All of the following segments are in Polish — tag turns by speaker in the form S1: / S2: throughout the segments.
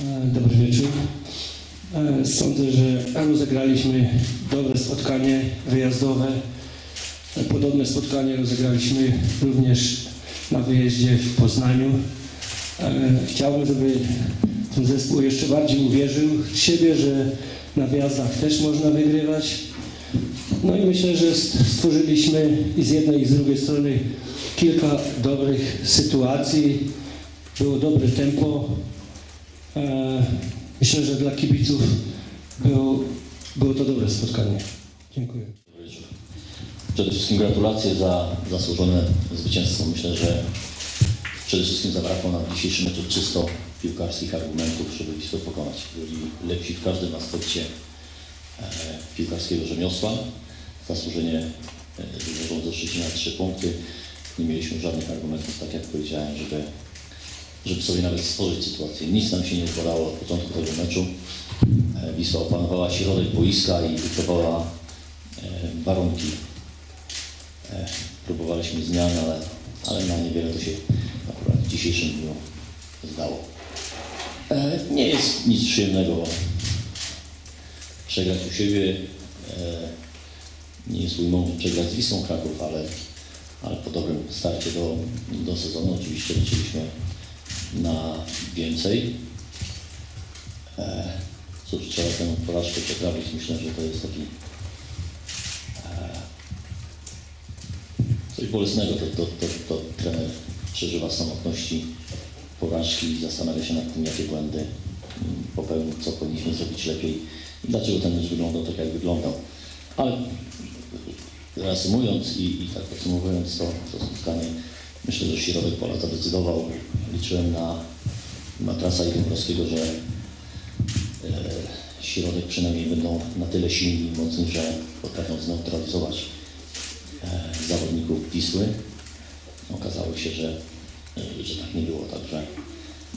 S1: E, Dobry wieczór. E, Sądzę, że rozegraliśmy dobre spotkanie wyjazdowe. E, Podobne spotkanie rozegraliśmy również na wyjeździe w Poznaniu. E, Chciałbym, żeby ten zespół jeszcze bardziej uwierzył w siebie, że na wyjazdach też można wygrywać. No i myślę, że st- stworzyliśmy i z jednej i z drugiej strony kilka dobrych sytuacji. Było dobre tempo. E, Myślę, że dla kibiców było, to dobre spotkanie. Dziękuję.
S2: Przede wszystkim gratulacje za zasłużone zwycięstwo. Myślę, że przede wszystkim zabrakło nam w dzisiejszym czysto piłkarskich argumentów, żeby Wisłę pokonać. Byli lepsi w każdym aspekcie e, piłkarskiego rzemiosła. Zasłużenie e, ze Szczecina trzy punkty. Nie mieliśmy żadnych argumentów, tak jak powiedziałem, żeby, żeby sobie nawet stworzyć sytuację. Nic nam się nie podało od początku tego meczu. E, Wisła opanowała środek boiska i dyktowała e, warunki. E, Próbowaliśmy zmian, ale, ale na niewiele to się akurat w dzisiejszym dniu zdało. Nie jest nic przyjemnego przegrać u siebie. Nie jest ujmą przegrać z Wisłą Kraków, ale, ale po dobrym starcie do, do sezonu oczywiście liczyliśmy na więcej. E, Cóż, trzeba tę porażkę przetrawić. Myślę, że to jest taki e, coś bolesnego. To, to, to, to trener przeżywa samotności porażki i zastanawia się nad tym, jakie błędy mm, popełnił, co powinniśmy zrobić lepiej i dlaczego ten mecz wyglądał tak, jak wyglądał. Ale reasumując i, i tak podsumowując to, to spotkanie, myślę, że środek pola zadecydował. Liczyłem na Matrasa i Dąbrowskiego, że e, środek przynajmniej będą na tyle silni i mocni, że potrafią zneutralizować e, zawodników Wisły. Okazało się, że, e, że tak nie było, także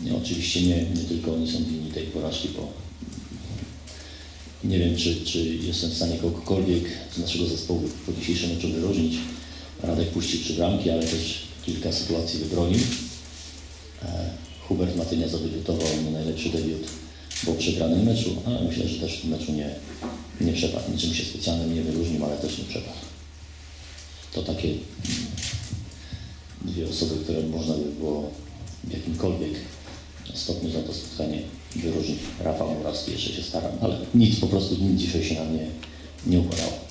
S2: nie, oczywiście nie, nie tylko oni są winni tej porażki, bo nie wiem, czy, czy jestem w stanie kogokolwiek z naszego zespołu po dzisiejszym meczu wyróżnić. Radek puścił trzy bramki, ale też kilka sytuacji wybronił. E, Hubert Matynia zadebiutował na najlepszy debiut po przegranym meczu, ale myślę, że też w meczu nie, nie przepadł. Niczym się specjalnym nie wyróżnił, ale też nie przepadł. To takie mm, dwie osoby, które można by było w jakimkolwiek stopniu za to spotkanie wyróżnić. Rafał Murawski jeszcze się staram, ale nic, po prostu nic dzisiaj się nam nie, nie układało.